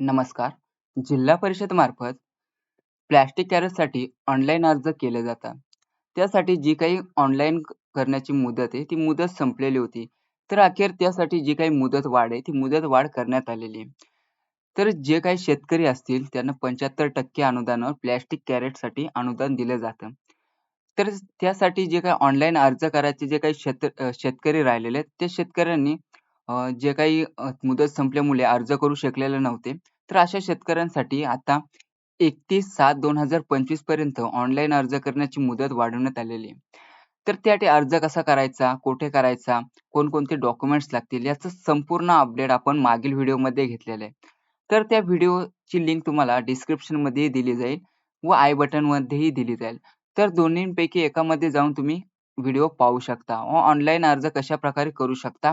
नमस्कार. जिल्हा परिषद मार्फत प्लॅस्टिक कॅरेजसाठी ऑनलाईन अर्ज केले जातात. त्यासाठी जी काही ऑनलाईन करण्याची मुदत आहे, ती मुदत संपलेली होती. तर अखेर त्यासाठी जी काही मुदत वाढ आहे, ती मुदत वाढ करण्यात आलेली आहे. तर जे काही शेतकरी असतील, त्यांना 75% अनुदानावर प्लॅस्टिक कॅरेटसाठी अनुदान दिलं जातं. तर त्यासाठी जे काही ऑनलाईन अर्ज करायचे जे काही शेत शेतकरी राहिलेले आहेत, त्या शेतकऱ्यांनी जे काही मुदत संपल्यामुळे अर्ज करू शकलेले नव्हते. तर अशा शेतकऱ्यांसाठी आता 31/7/2025 पर्यंत ऑनलाईन अर्ज करण्याची मुदत वाढवण्यात आलेली आहे. तर त्यासाठी अर्ज कसा करायचा, कुठे करायचा, कोणकोणते डॉक्युमेंट्स लागतील याचं संपूर्ण अपडेट आपण मागील व्हिडिओमध्ये घेतलेलं आहे. तर त्या व्हिडिओची लिंक तुम्हाला डिस्क्रिप्शनमध्येही दिली जाईल व आय बटनमध्येही दिली जाईल. तर दोन्हींपैकी एकामध्ये जाऊन तुम्ही व्हिडिओ पाहू शकता व ऑनलाईन अर्ज कशा प्रकारे करू शकता,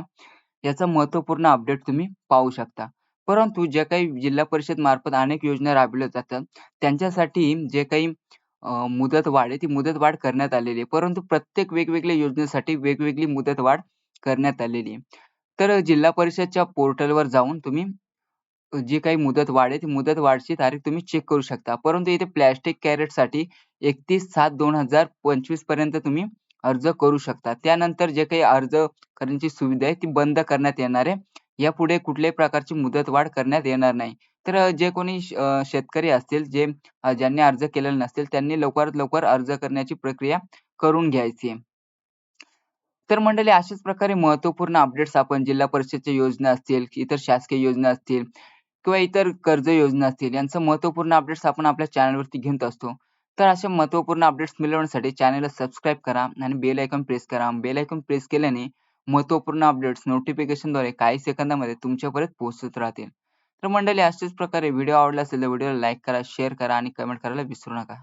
याचा महत्त्वपूर्ण अपडेट तुम्ही पाहू शकता. परंतु जे काही जिल्हा परिषद मार्फत अनेक योजना राबविल्या जातात, त्यांच्यासाठी जे काही मुदत वाढ आहे, ती मुदतवाढ करण्यात आलेली आहे. परंतु प्रत्येक वेगवेगळ्या योजनेसाठी वेगवेगळी मुदतवाढ करण्यात आलेली आहे. तर जिल्हा परिषदच्या पोर्टलवर जाऊन तुम्ही जी काही मुदतवाढ आहे, ती मुदतवाढची तारीख तुम्ही चेक करू शकता. परंतु इथे प्लॅस्टिक कॅरेटसाठी 31/7/2025 पर्यंत तुम्ही अर्ज करू शकता. त्यानंतर जे काही अर्ज करण्याची सुविधा आहे, ती बंद करण्यात येणार आहे. यापुढे कुठल्याही प्रकारची मुदतवाढ करण्यात येणार नाही. तर जे कोणी शेतकरी असतील, जे ज्यांनी अर्ज केलेला नसतील, त्यांनी लवकरात लवकर अर्ज करण्याची प्रक्रिया करून घ्यायची तर मंडळी अशाच प्रकारे महत्त्वपूर्ण अपडेट्स आपण जिल्हा परिषदच्या योजना असतील, इतर शासकीय योजना असतील किंवा इतर कर्ज योजना असतील, यांचं महत्त्वपूर्ण अपडेट्स आपण आपल्या चॅनलवरती घेत असतो. तर असे महत्त्वपूर्ण अपडेट्स मिळवण्यासाठी चॅनलला सबस्क्राईब करा आणि बेल आयकॉन प्रेस करा. बेल आयकॉन प्रेस केल्याने महत्त्वपूर्ण अपडेट्स नोटिफिकेशनद्वारे काही सेकंदामध्ये तुमच्यापर्यंत पोहोचत राहतील. तर मंडळी अशाच प्रकारे व्हिडिओ आवडला असेल तर व्हिडिओला लाईक करा, शेअर करा आणि कमेंट करायला विसरू नका.